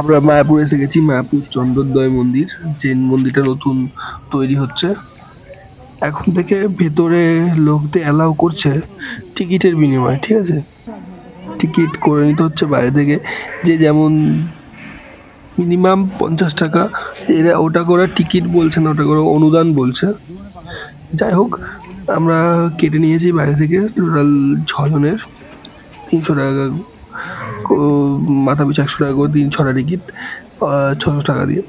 আমরা মায়াপুর এসে গেছি, মায়াপুর চন্দ্রোদয় মন্দির, যে মন্দিরটা নতুন তৈরি হচ্ছে। এখন থেকে ভেতরে লোকদের অ্যালাউ করছে টিকিটের বিনিময়ে, ঠিক আছে? টিকিট করে নিতে হচ্ছে বাইরে থেকে। যে যেমন মিনিমাম পঞ্চাশ টাকা, এরা ওটা করে টিকিট বলছে না, ওটা করে অনুদান বলছে। যাই হোক, আমরা কেটে নিয়েছি বাইরে থেকে, টোটাল ছজনের, তিনশো টাকা মাথা পিছু একশো টাকা করে দিন ছটা টিকিট ছশো টাকা দিয়ে।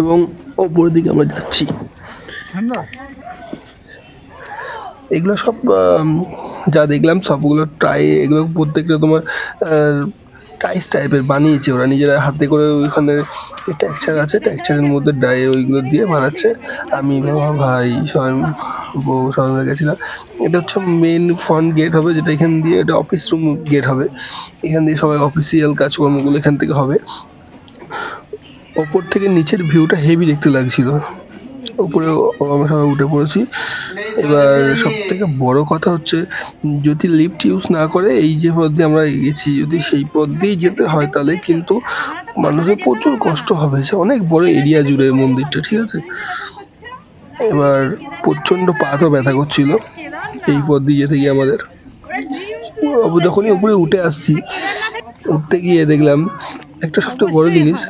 এবং ওপরের দিকে আমরা যাচ্ছি। এগুলো সব যা দেখলাম সবগুলো ট্রাই এগুলো প্রত্যেকটা তোমার টাইস টাইপের বানিয়েছে। ওরা নিজেরা হাতে করে ওইখানে টেক্সচার আছে টেক্সচারের মধ্যে ডায়ে ওইগুলো দিয়ে বানাচ্ছে। আমি ভাই, সবাই, বউ সবাই গেছিলাম। এটা হচ্ছে মেন ফ্রন্ট গেট হবে যেটা এখান দিয়ে, এটা অফিস রুম গেট হবে। এখান দিয়ে সবাই অফিসিয়াল কাজকর্মগুলো এখান থেকে হবে। ওপর থেকে নিচের ভিউটা হেভি দেখতে লাগছিল। উপরে সবাই উঠে পড়েছি। এবার সব থেকে বড় কথা হচ্ছে, যদি লিফট ইউজ না করে, এই যে পথ দিয়ে আমরা গেছি যদি সেই পথ দিয়েই যেতে হয়, তাহলে কিন্তু মানুষের প্রচুর কষ্ট হবে। অনেক বড় এরিয়া জুড়ে মন্দিরটা, ঠিক আছে? এবার প্রচণ্ড পা তো ব্যথা করছিল এই পথ দিয়ে যেতে গিয়ে আমাদের। যখনই উপরে উঠে আসছি। উঠতে গিয়ে দেখলাম, একটা সবথেকে বড় জিনিস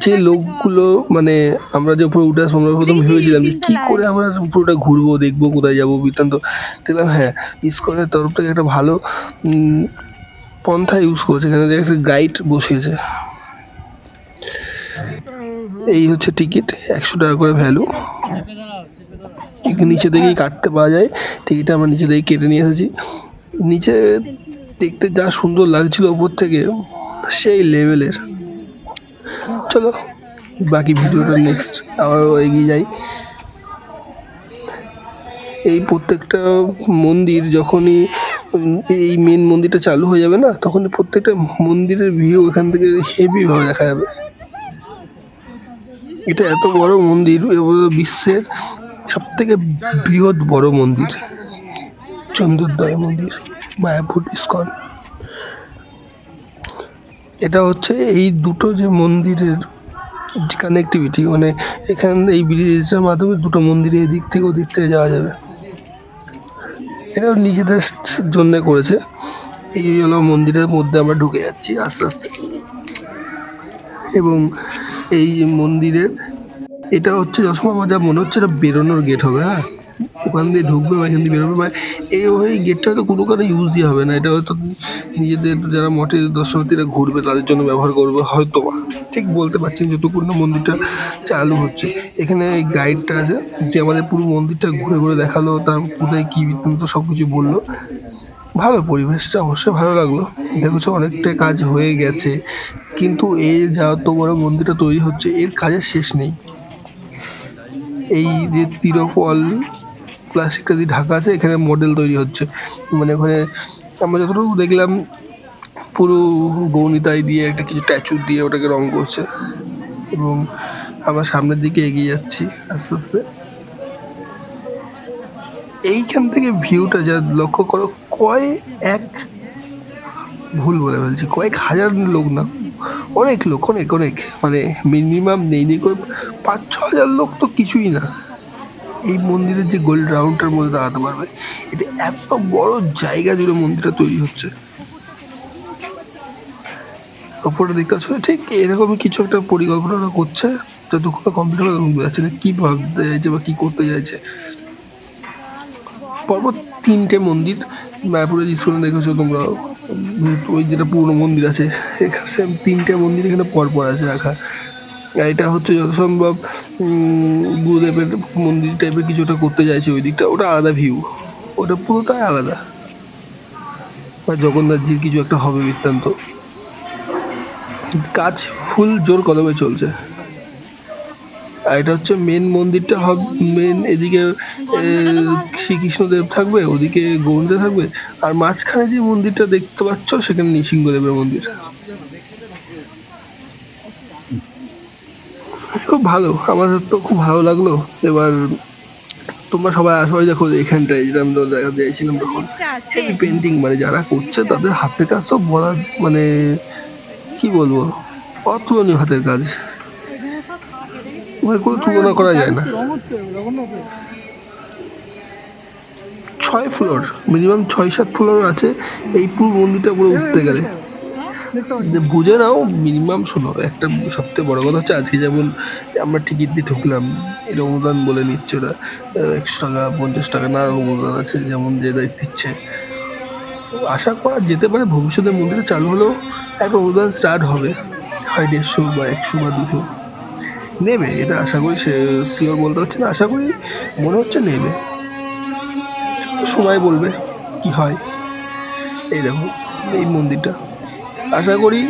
যে লোকগুলো মানে আমরা যে উপরে উঠে আমরা প্রথম ভেবেছিলাম যে কী করে আমরা পুরোটা ঘুরবো দেখব কোথায় যাব বৃত্তান্ত। দেখলাম হ্যাঁ ইস্কনের তরফ থেকে একটা ভালো পন্থা ইউজ করেছে এখানে একটা গাইড বসিয়েছে। এই হচ্ছে টিকিট একশো টাকা করে ভ্যালু নিচে থেকেই কাটতে পাওয়া যায়। টিকিটটা আমরা নিচে থেকেই কেটে নিয়ে এসেছি। নিচে দেখতে যা সুন্দর লাগছিল ওপর থেকে সেই লেভেলের চলো। বাকি ভিডিওটা নেক্সট আবারও এগিয়ে যাই। এই প্রত্যেকটা মন্দির যখনই, এই মেন মন্দিরটা চালু হয়ে যাবে না, তখনই প্রত্যেকটা মন্দিরের ভিউ এখান থেকে হেভিভাবে দেখা যাবে। এটা এত বড় মন্দির বিশ্বের সব থেকে বৃহৎ বড় মন্দির, চন্দ্রোদয় মন্দির, মায়াপুর ইস্কন। এটা হচ্ছে এই দুটো যে মন্দিরের কানেক্টিভিটি মানে এখান এই ব্রিজের মাধ্যমে দুটো মন্দিরে এদিক থেকে ওদিক থেকে যাওয়া যাবে। এটা নিজেদের জন্য করেছে। এই হলো মন্দিরের মধ্যে আমরা ঢুকে যাচ্ছি আস্তে আস্তে। এবং এই মন্দিরের, এটা হচ্ছে যশোর আমার যা মনে হচ্ছে এটা বেরোনোর গেট হবে হ্যাঁ? ওখান দিয়ে ঢুকবে বা এখান দিয়ে বেরোবে। বা এই ওই গেটটা তো কোনো কারণে ইউজই হবে না। এটা হয়তো নিজেদের যারা মঠের দর্শনার্থীরা ঘুরবে, তাদের জন্য ব্যবহার করবে হয়তো বা ঠিক বলতে পারছি না যতক্ষণ না মন্দিরটা চালু হচ্ছে। এখানে এই গাইডটা আছে, যে আমাদের পুরো মন্দিরটা ঘুরে ঘুরে দেখাল, তার কোথায় কী বৃত্তান্ত সব কিছু বলল। ভালো পরিবেশটা অবশ্যই ভালো লাগল। দেখেছ অনেকটা কাজ হয়ে গেছে। কিন্তু এর যত বড় মন্দিরটা তৈরি হচ্ছে, এর কাজের শেষ নেই। এই যে তিরফল প্লাস্টিকটা দিয়ে ঢাকা আছে, এখানে মডেল তৈরি হচ্ছে। মানে ওখানে আমরা যতটুকু দেখলাম, পুরো গৌনিতাই দিয়ে একটা কিছু ট্যাচু দিয়ে ওটাকে রং করছে। এবং আমরা সামনের দিকে এগিয়ে যাচ্ছি আস্তে আস্তে। এইখান থেকে ভিউটা যা লক্ষ্য করো কয় এক ভুল বলে ফেলছি, কয়েক হাজার লোক না, অনেক লোক, অনেক অনেক। মানে মিনিমাম নেই নেই করে পাঁচ ছ হাজার লোক তো কিছুই না। এই মন্দিরের যে গোল্ড রাউন্ডটার মধ্যে দাঁড়াতে পারবে, এটা এত বড় জায়গা জুড়ে মন্দিরটা তৈরি হচ্ছে। ওপরে দেখতে পাচ্ছ ঠিক এরকমই কিছু একটা পরিকল্পনা করছে যতক্ষণ কম্পিউটার বোঝা যাচ্ছে না কী ভাবতে চাইছে বা কী করতে চাইছে। পরপর তিনটে মন্দির, মায়াপুরের স্কুলে দেখেছ তোমরা ওই যেটা পুরনো মন্দির আছে, এখানে সেম তিনটে মন্দির এখানে পরপর আছে রাখা। এটা হচ্ছে যত সম্ভব গুরুদেবের মন্দির টাইপের কিছুটা করতে চাইছে ওই দিকটা। ওটা আলাদা ভিউ ওটা পুরোটাই আলাদা। বা জগন্নাথজির কিছু একটা হবে বৃত্তান্ত। কাজ ফুল জোর কদমে চলছে। আর এটা হচ্ছে মেন মন্দিরটা হবে মেন এদিকে শ্রীকৃষ্ণদেব থাকবে, ওদিকে গোবিন্দ থাকবে। আর মাঝখানে যে মন্দিরটা দেখতে পাচ্ছ, সেখানে নৃসিংহদেবের মন্দির। খুব ভালো। আমাদের তো খুব ভালো লাগল। এবার তোমরা সবাই সবাই দেখো এখানটায় যেটা আমি দেখাতে চাইছিলাম তখন। পেন্টিং মানে যারা করছে তাদের হাতের কাজ সব বলার মানে কি বলব অতুলনীয় হাতের কাজ। মানে কোনো তুলনা করা যায় না। ছয় ফ্লোর মিনিমাম ছয় সাত ফ্লোর আছে। এই পুরো মন্দিরটা পুরো উঠতে গেলে। বুঝে নাও মিনিমাম শোনো, একটা সবথেকে বড় কথা হচ্ছে আজকে যেমন আমরা টিকিট দিয়ে ঢুকলাম এর অনুদান বলে নিচ্ছে ওরা একশো টাকা, পঞ্চাশ টাকা নানা অনুদান আছে, যেমন যে দিচ্ছে। আশা করা যেতে পারে ভবিষ্যতে মন্দিরে চালু হলেও একটা অনুদান স্টার্ট হবে, হয় দেড়শো বা একশো বা দুশো। নেবে, এটা আশা করি সে শিওর বলতে পারছি না, আশা করি মনে হচ্ছে নেবে। সময় বলবে কি হয়। এই দেখো, এই মন্দিরটা। আশা করি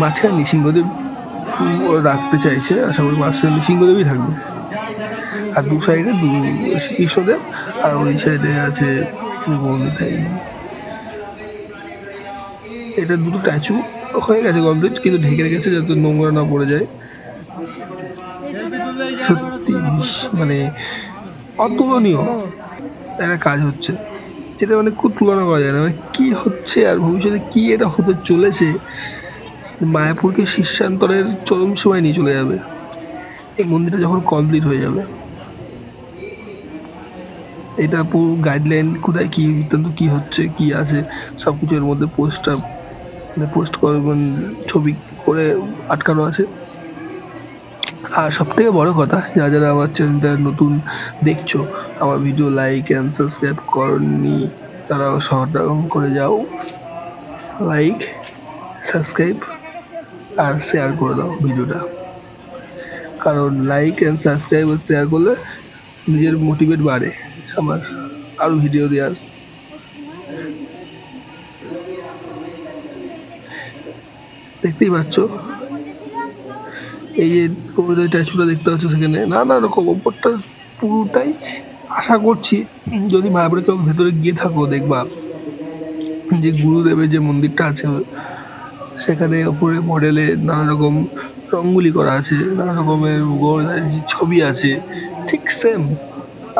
মাঠে নৃসিংহদেব রাখতে চাইছে। আশা করি মাঠে নৃসিংহদেবই থাকবে। আর দু সাইডে দু শ্রীকৃষ্ণদেব আর ওই সাইডে আছে এটা দুটো স্ট্যাচু হয়ে গেছে কমপ্লিট কিন্তু ঢেকে রেখেছে যাতে নোংরা না পড়ে যায়। সত্যি মানে অতুলনীয়। একটা কাজ হচ্ছে। যেটা মানে খুব তুলনা করা যায় না মানে কী হচ্ছে আর ভবিষ্যতে কী এটা হতে চলেছে? মায়াপুরকে শীর্ষান্তরের চরম সময় নিয়ে চলে যাবে। এই মন্দিরটা যখন কমপ্লিট হয়ে যাবে। এটা পুরো গাইডলাইন কোথায় কী বৃত্তান্ত কী হচ্ছে, কী আছে সব কিছু এর মধ্যে পোস্টটা মানে পোস্ট ছবি করে আটকানো আছে। আর সব থেকে বড়ো কথা, যারা যারা আমার চ্যানেলটা নতুন দেখছ, আমার ভিডিও লাইক অ্যান্ড সাবস্ক্রাইব করনি তারাও সরকম করে যাও লাইক সাবস্ক্রাইব আর শেয়ার করে দাও ভিডিওটা কারণ লাইক অ্যান্ড সাবস্ক্রাইব আর শেয়ার করলে নিজের মোটিভেট বাড়ে আমার আরও ভিডিও দেওয়ার দেখতেই পাচ্ছ? এই যে তোমরা স্ট্যাচুটা দেখতে পাচ্ছ সেখানে নানা রকম ওপরটা পুরোটাই আশা করছি যদি মায়াপুরে কেউ ভেতরে গিয়ে থাকো, দেখবা যে গুরুদেবের যে মন্দিরটা আছে, সেখানে ওপরে মডেলে নানা রকম রঙ্গুলি করা আছে, নানা রকমের যে ছবি আছে, ঠিক সেম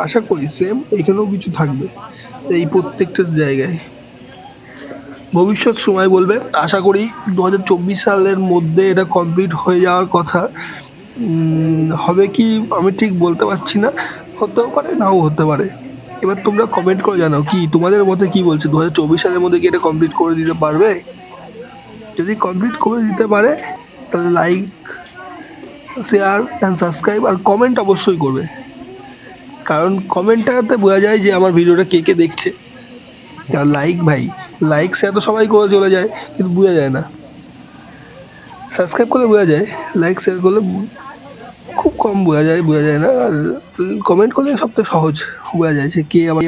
আশা করি সেম এখানেও কিছু থাকবে, এই প্রত্যেকটা জায়গায়। ভবিষ্যৎ সময় বলবে। আশা করি দু হাজার চব্বিশ সালের মধ্যে এটা কমপ্লিট হয়ে যাওয়ার কথা। হবে কি আমি ঠিক বলতে পারছি না। হতেও পারে, নাও হতে পারে। এবার তোমরা কমেন্ট করে জানাও কি, তোমাদের মতে কি বলছে? দু হাজার চব্বিশ সালের মধ্যে কি এটা কমপ্লিট করে দিতে পারবে? যদি কমপ্লিট করে দিতে পারে, তাহলে লাইক শেয়ার অ্যান্ড সাবস্ক্রাইব আর কমেন্ট অবশ্যই করবে। কারণ কমেন্টটাতে বোঝা যায় যে আমার ভিডিওটা কে কে দেখছে। লাইক ভাই। লাইক শেয়ার তো সবাই করে চলে যায়, কিন্তু বোঝা যায় না। সাবস্ক্রাইব করলে বোঝা যায় লাইক শেয়ার করলে খুব কম বোঝা যায় বোঝা যায় না। আর কমেন্ট করলে সবথেকে সহজ, বোঝা যায় যে কে আমার